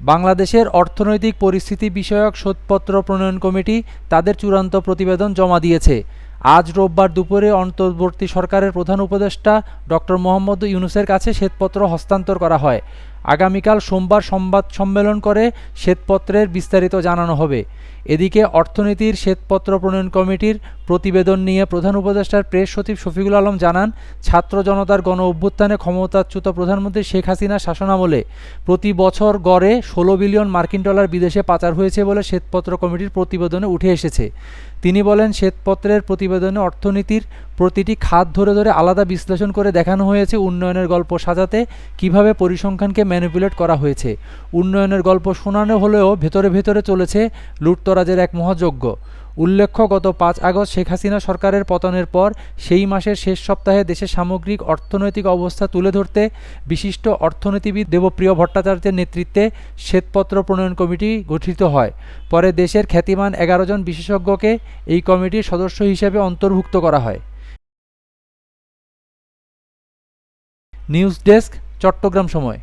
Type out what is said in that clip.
বাংলাদেশের অর্থনৈতিক পরিস্থিতি বিষয়ক শোধপত্র প্রণয়ন কমিটি তাদের চূড়ান্ত প্রতিবেদন জমা দিয়েছে। আজ রোববার দুপুরে অন্তর্বর্তী সরকারের প্রধান উপদেষ্টা ডক্টর মোহাম্মদ ইউনুসের কাছে শ্বেতপত্র হস্তান্তর করা হয়। আগামীকাল সোমবার সংবাদ সম্মেলন করে শ্বেতপত্রের বিস্তারিত জানানো হবে। এদিকে অর্থনীতির শ্বেতপত্র প্রণয়ন কমিটির প্রতিবেদন নিয়ে প্রধান উপদেষ্টার প্রেস সচিব শফিকুল আলম জানান, ছাত্র জনতার গণ অভ্যুত্থানে ক্ষমতাচ্যুত প্রধানমন্ত্রী শেখ হাসিনার শাসনামলে প্রতি বছর গড়ে ষোলো বিলিয়ন মার্কিন ডলার বিদেশে পাচার হয়েছে বলে শ্বেতপত্র কমিটির প্রতিবেদনে উঠে এসেছে। তিনি বলেন, শ্বেতপত্রের প্রতিবেদনে অর্থনীতির প্রতিটি খাত ধরে ধরে আলাদা বিশ্লেষণ করে দেখানো হয়েছে উন্নয়নের গল্প সাজাতে, কীভাবে পরিসংখ্যানকে ম্যানিপুলেট করা হয়েছে। উন্নয়নের গল্প শোনানো হলেও ভেতরে ভেতরে চলেছে লুটতরাজের এক মহাযজ্ঞ। উল্লেখ্য, গত পাঁচ আগস্ট শেখ হাসিনা সরকারের পতনের পর সেই মাসের শেষ সপ্তাহে দেশের সামগ্রিক অর্থনৈতিক অবস্থা তুলে ধরতে বিশিষ্ট অর্থনীতিবিদ দেবপ্রিয় ভট্টাচার্যের নেতৃত্বে শ্বেতপত্র প্রণয়ন কমিটি গঠিত হয়। পরে দেশের খ্যাতিমান এগারো জন বিশেষজ্ঞকে এই কমিটির সদস্য হিসেবে অন্তর্ভুক্ত করা হয়। নিউজ ডেস্ক, চট্টগ্রাম সময়।